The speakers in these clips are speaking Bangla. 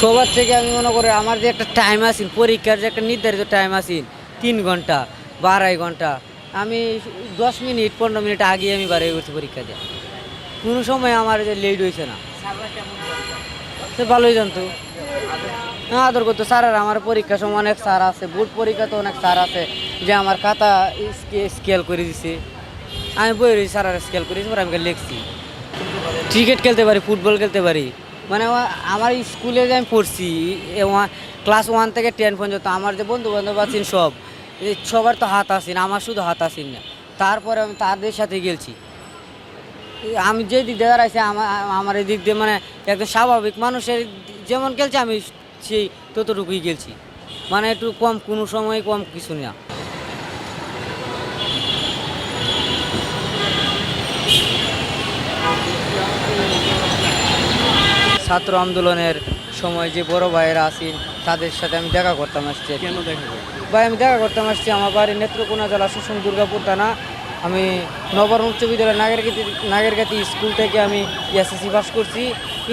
সবার থেকে আমি মনে করি আমার যে একটা টাইম আছে পরীক্ষার যে একটা নির্ধারিত টাইম আছে তিন ঘণ্টা বা আড়াই ঘণ্টা, আমি দশ মিনিট, পনেরো মিনিট আগে আমি বাড়ি করছি পরীক্ষা দিয়ে কোনো সময় আমার যে লেট হয়েছে না। সে ভালোই জানতো। হ্যাঁ আদর করতো। স্যারের আমার পরীক্ষার সময় অনেক স্যার আছে, বোর্ড পরীক্ষাতে অনেক স্যার আছে, যে আমার খাতা স্কেল করে দিছে। আমি বই রয়েছি, স্যার স্কেল করে দিয়েছি পরে আমি লিখছি। ক্রিকেট খেলতে পারি ফুটবল খেলতে পারি। মানে আমার স্কুলে যে আমি পড়ছি ক্লাস ওয়ান থেকে টেন পর্যন্ত আমার যে বন্ধু বান্ধব আছেন সব সবার তো হাত আসেন আমার শুধু হাত আসেন না। তারপরে আমি তাদের সাথে গেলছি। আমি যে দিক দাঁড়াইছি আমার আমার এই দিক দিয়ে মানে একদম স্বাভাবিক মানুষের যেমন খেলছে আমি সেই ততটুকুই গেলছি। মানে একটু কম, কোনো সময় কম কিছু না। ছাত্র আন্দোলনের সময় যে বড় ভাইয়েরা আছেন তাদের সাথে আমি দেখা করতাম আসছি। কেন দেখা ভাই আমি দেখা করতাম আসছি আমার বাড়ি নেত্রকোনা জেলা সুষম দুর্গাপুর থানা। আমি নবরম উচ্চ বিদ্যালয় নাগেরগাতি নাগেরগাতি স্কুল থেকে আমি এসএসসি পাস করছি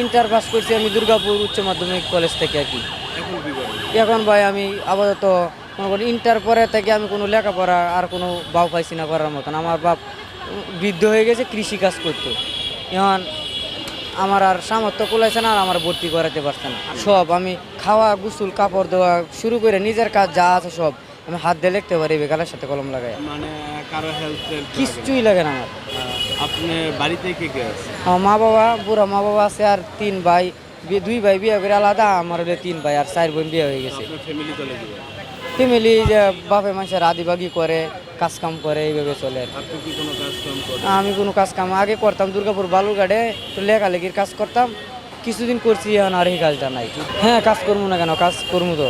ইন্টার পাস করছি আমি দুর্গাপুর উচ্চ মাধ্যমিক কলেজ থেকে আর কি। এখন এখন ভাই আমি আপাতত মনে করি ইন্টার পরে থেকে আমি কোনো লেখাপড়া আর কোনো বাপ পাইছি না করার মতন। আমার বাপ বৃদ্ধ হয়ে গেছে কৃষি কাজ করতো। এখন আমার আর সামর্থ্য কুলাইছে না আর আমার ভর্তি করাতে পারছে না। সব আমি খাওয়া গোসল কাপড় দেওয়া শুরু করে নিজের কাজ যা আছে সব আমি হাত দিয়ে লিখতে পারি বেকালের সাথে কলম লাগাই। মানে কারও হেল্প কিচ্ছুই লাগে না আমার। আপনি বাড়িতে কে কে আছে? আমার মা বাবা বুড়া মা বাবা আছে আর তিন ভাই দুই ভাই বিয়ে করে আলাদা আমার হলে তিন ভাই আর চার বোন বিয়ে হয়ে গেছে। ফ্যামিলি ফ্যামিলি যে বাপে মানুষের আদিবাগি করে কাজ কাম করে এইভাবে চলে আমি কোনো কাজ কাম আগে করতাম দুর্গাপুর বালুরঘাটে তো লেখালেখির কাজ করতাম। কিছুদিন করছি এখন আর এই কাজটা নাই। হ্যাঁ কাজ করব না কেন কাজ করব তো।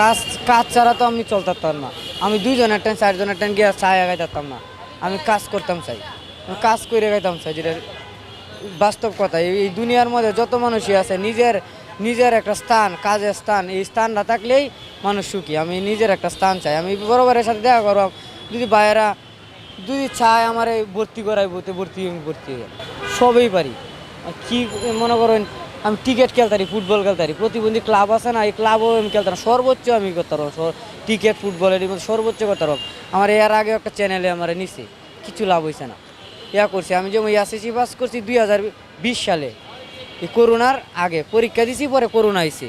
কাজ কাজ ছাড়া তো আমি চলতে পারতাম না। আমি দুইজনের টাইম চারজনের টাইম গিয়ে চা পারতাম না। আমি কাজ করতাম চাই। কাজ করে গাইতাম চাই যেটা বাস্তব কথা। এই এই দুনিয়ার মধ্যে যত মানুষই আছে নিজের নিজের একটা স্থান কাজের স্থান এই স্থানটা থাকলেই মানুষ সুখী। আমি নিজের একটা স্থান চাই। আমি বরাবরের সাথে দেখা করব যদি বাইরা যদি চায় আমার ভর্তি করাই বলতে ভর্তি আমি ভর্তি হই। সবই পারি। কি মনে করেন, আমি ক্রিকেট খেলতারি, ফুটবল খেলতারি। প্রতিবন্ধী ক্লাব আছে না, এই ক্লাবও আমি খেলতাম সর্বোচ্চ আমি করতে পারব ক্রিকেট ফুটবলের সর্বোচ্চ করতে পারব আমার এর আগে একটা চ্যানেলে আমার নিছে, কিছু লাভ হয়েছে না। ইয়া করছি, আমি যেমন এসএসসি পাস করছি দুই হাজার বিশ সালে। এই করোনার আগে, পরীক্ষা দিছি, পরে করোনা আইছে।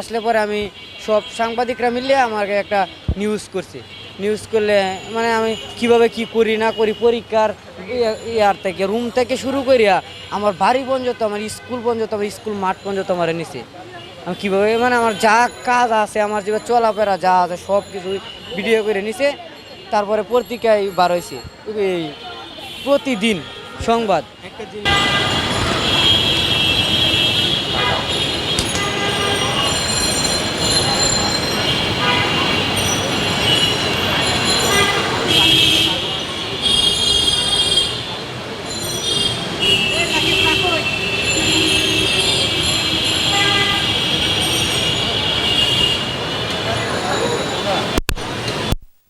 আসলে পরে আমি সব সাংবাদিকরা মিলে আমাকে একটা নিউজ করছে। নিউজ করলে মানে আমি কীভাবে কি করি, না করি, পরীক্ষার ইয়া- ইয়ার থেকে রুম থেকে শুরু করিয়া আমার বাড়ি পর্যন্ত, আমার স্কুল পর্যন্ত, আমার স্কুল মাঠ পর্যন্ত আমার নিছে। আমি কীভাবে মানে আমার যা কাজ আছে, আমার যেভাবে চলাফেরা যা আছে সব কিছু ভিডিও করে নিছে। তারপরে পত্রিকায় বার হয়েছে এই প্রতিদিন সংবাদ।